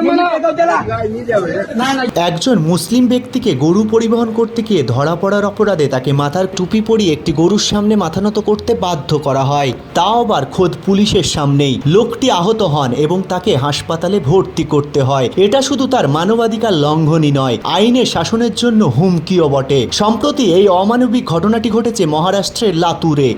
hermana একজন মুসলিম ব্যক্তিকে গরু পরিবহন করতে গিয়ে ধরা পড়ার অপরাধে তাকে মাথার টুপি পরিয়ে একটি গরুর সামনে মাথা নত করতে বাধ্য করা হয় তাও আবার খোদ পুলিশের সামনেই লোকটি আহত হন এবং তাকে হাসপাতালে ভর্তি করতে হয় এটা শুধু তার মানবাধিকার লঙ্ঘনই নয় আইনের শাসনের জন্য হুমকিও বটে সম্প্রতি এই অমানবিক ঘটনাটি ঘটেছে মহারাষ্ট্রের লাতুরে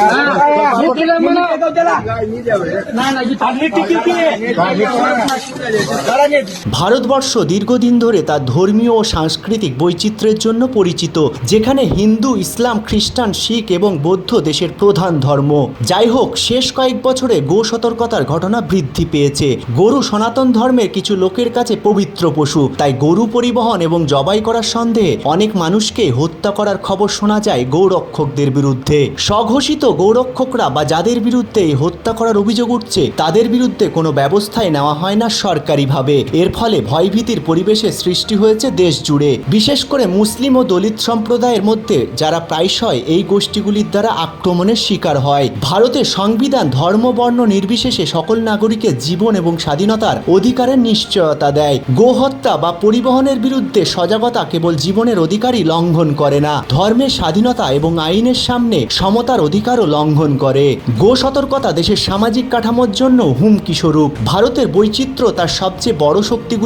ভারতবর্ষ দীর্ঘদিন ধরে তার ধর্মীয় ও সাংস্কৃতিক বৈচিত্র্যের জন্য পরিচিত, যেখানে হিন্দু, ইসলাম, খ্রিস্টান, শিখ এবং বৌদ্ধ দেশের প্রধান ধর্ম। যাই হোক, শেষ কয়েক বছরে গো সতর্কতার ঘটনা বৃদ্ধি পেয়েছে। গরু সনাতন ধর্মের কিছু লোকের কাছে পবিত্র পশু, তাই গরু পরিবহন এবং জবাই করার সন্দেহে অনেক মানুষকে হত্যা করার খবর শোনা যায় গৌরক্ষকদের বিরুদ্ধে। স্বঘোষিত গৌরক্ষকরা বা যাদের বিরুদ্ধে এই হত্যা করার অভিযোগ উঠছে, তাদের বিরুদ্ধে কোনো ব্যবস্থাই নেওয়া হয় না সরকারিভাবে। এর ফলে ভয়ভীতির পরিবেশে সৃষ্টি হয়েছে দেশ জুড়ে। বিশেষ করে মুসলিম ও দলিত সম্প্রদায়ের মধ্যে, যারা প্রায়শই এই গোষ্ঠীগুলির দ্বারা আক্রমণের শিকার হয়। ভারতের সংবিধান, ধর্ম, বর্ণ নির্বিশেষে সকল নাগরিকের জীবন এবং স্বাধীনতার অধিকারের নিশ্চয়তা দেয়। গোহত্যা বা পরিবহনের বিরুদ্ধে সজাগতা কেবল জীবনের অধিকারই লঙ্ঘন করে না, ধর্মের স্বাধীনতা এবং আইনের সামনে সমতার অধিকারও লঙ্ঘন করে। গো সতর্কতা দেশের সামাজিক কাঠামোর জন্য হুমকি স্বরূপ। ভারতের বৈচিত্র্য তার সবচেয়ে বড়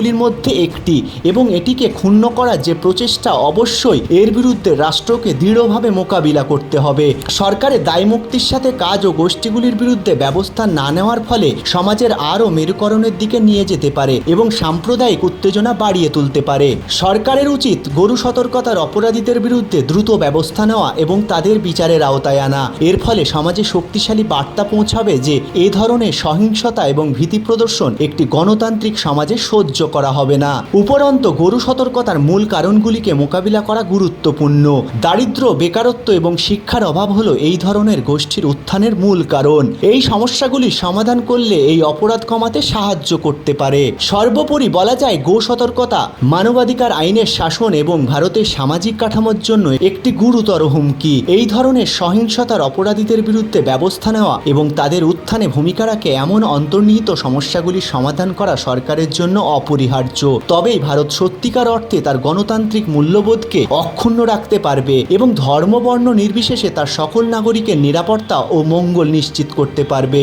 শক্তিগুলির মধ্যে একটি এবং এটিকে ক্ষুণ্ণ করার যে প্রচেষ্টা অবশ্যই এর বিরুদ্ধে রাষ্ট্রকে দৃঢ়ভাবে মোকাবিলা করতে হবে। সরকারের দায়মুক্তির সাথে কাজ ও গোষ্ঠীগুলির বিরুদ্ধে ব্যবস্থা না নেওয়ার ফলে সমাজের আরও মেরুকরণের দিকে নিয়ে যেতে পারে এবং সাম্প্রদায়িক উত্তেজনা বাড়িয়ে তুলতে পারে। সরকারের উচিত গরু সতর্কতার অপরাধীদের বিরুদ্ধে দ্রুত ব্যবস্থা নেওয়া এবং তাদের বিচারের আওতায় আনা। এর ফলে সমাজে শক্তিশালী বার্তা পৌঁছাবে যে এ ধরনের সহিংসতা এবং ভীতি প্রদর্শন একটি গণতান্ত্রিক সমাজে সহ্য করা হবে না। উপরন্ত গরু সতর্কতার মূল কারণগুলিকে মোকাবিলা করা গুরুত্বপূর্ণ। দারিদ্র, বেকারত্ব এবং শিক্ষার অভাব হলো এই ধরনের গোষ্ঠীর উত্থানের মূল কারণ। এই সমস্যাগুলি সমাধান করলে এই অপরাধ কমাতে সাহায্য করতে পারে। সর্বোপরি বলা যায়, গো সতর্কতা মানবাধিকার আইনের শাসন এবং ভারতের সামাজিক কাঠামোর জন্য একটি গুরুতর হুমকি। এই ধরনের সহিংসতার অপরাধীদের বিরুদ্ধে ব্যবস্থা নেওয়া এবং তাদের উত্থানে ভূমিকা রাখে এমন অন্তর্নিহিত সমস্যাগুলির সমাধান করা সরকারের জন্য অপরিহার্য তবেই ভারত সত্যিকার অর্থে তার গণতান্ত্রিক মূল্যবোধকে অক্ষুণ্ণ রাখতে পারবে এবং ধর্মবর্ণ নির্বিশেষে তার সকল নাগরিকের নিরাপত্তা ও মঙ্গল নিশ্চিত করতে পারবে।